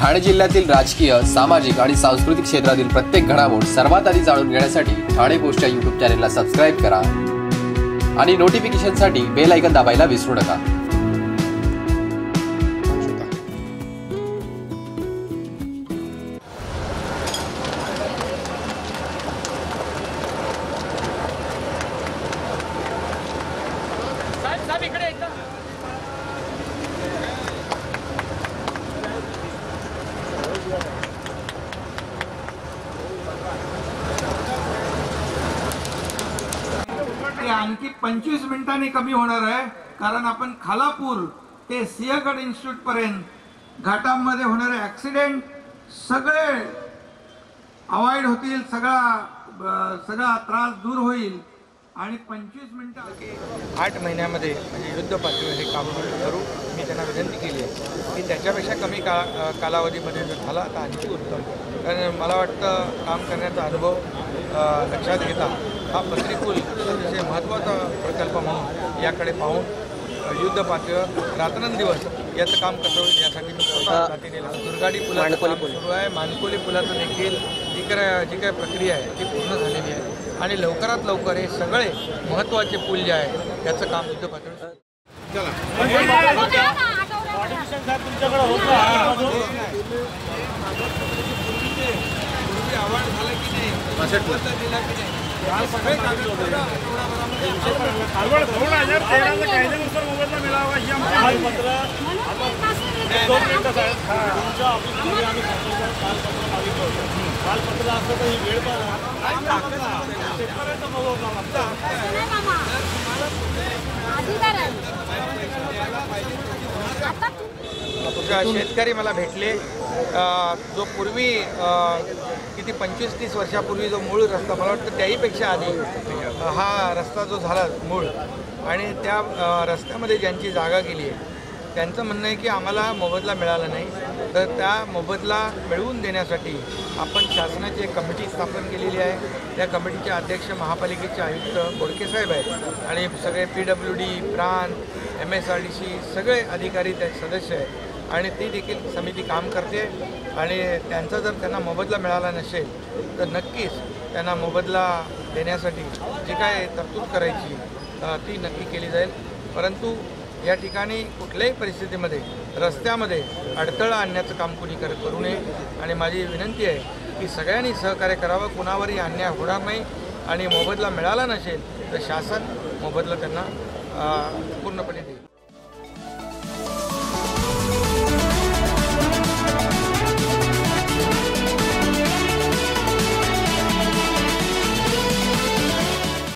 ठाणे जिल्ह्यातील राजकीय सामाजिक आणि सांस्कृतिक क्षेत्रातील प्रत्येक घडामोड सर्वात आधी जाणून घेण्यासाठी ठाणे पोस्टच्या युट्यूब चॅनेलला सबस्क्राईब करा. आणि नोटिफिकेशनसाठी बेल ऐकन दाबायला विसरू नका. ते आणखी पंचवीस मिनिटांनी कमी होणार आहे कारण आपण खालापूर ते सिंहगड इन्स्टिट्यूट पर्यंत घाटांमध्ये होणारे ऍक्सिडेंट सगळे अवॉइड होतील सगळा सगळा त्रास दूर होईल. आणि पंचवीस मिनिटं आठ महिन्यामध्ये म्हणजे युद्ध पातळीवर हे काम करू मी त्यांना विनंती केली आहे की त्याच्यापेक्षा कमी का कालावधीमध्ये जर झाला तर आणखी उत्तम. कारण मला वाटतं काम करण्याचा अनुभव लक्षात घेता हा पत्रिकूल अतिशय महत्त्वाचा प्रकल्प म्हणून याकडे पाहून युद्ध पातळीवर रात्रंदिवस याचं काम कसं होईल यासाठी मी स्वतः. दुर्गाडी पुलाचं काम सुरू आहे. मानकोली पुलाचं देखील जी काय जी काय प्रक्रिया आहे ती पूर्ण झालेली आहे. आणि लवकरात लवकर हे सगळे महत्त्वाचे पूल जे आहे त्याचं काम युद्ध ही. होतं. काल पत्र असलं तर ही वेळ शेतकरी मला भेटले. जो पूर्वी किती पंचवीस तीस वर्षापूर्वी जो मूळ रस्ता मला वाटतं त्याहीपेक्षा आधी हा रस्ता जो झाला मूळ. आणि त्या रस्त्यामध्ये ज्यांची जागा गेली आहे त्यांचं म्हणणं आहे की आम्हाला मोबदला मिळाला नाही. तर त्या मोबदला मिळवून देण्यासाठी आपण शासनाची एक कमिटी स्थापन केलेली आहे. त्या कमिटीचे अध्यक्ष महापालिकेचे आयुक्त बोडकेसाहेब आहेत आणि सगळे P W D PRAN M S R D C सगळे अधिकारी त्या सदस्य आहेत. आणि ती देखील समिती काम करते. आणि त्यांचा जर त्यांना मोबदला मिळाला नसेल तर नक्कीच त्यांना मोबदला देण्यासाठी जी काय तरतूद करायची ती नक्की केली जाईल. परंतु या ठिकाणी कुठल्याही परिस्थितीमध्ये रस्त्यामध्ये अडथळा आणण्याचं काम कुणी कर करू नये. आणि माझी विनंती आहे की सगळ्यांनी सहकार्य करावं. कुणावरही अन्याय होणार नाही आणि मोबदला मिळाला नसेल तर शासन मोबदला त्यांना पूर्णपणे देईल.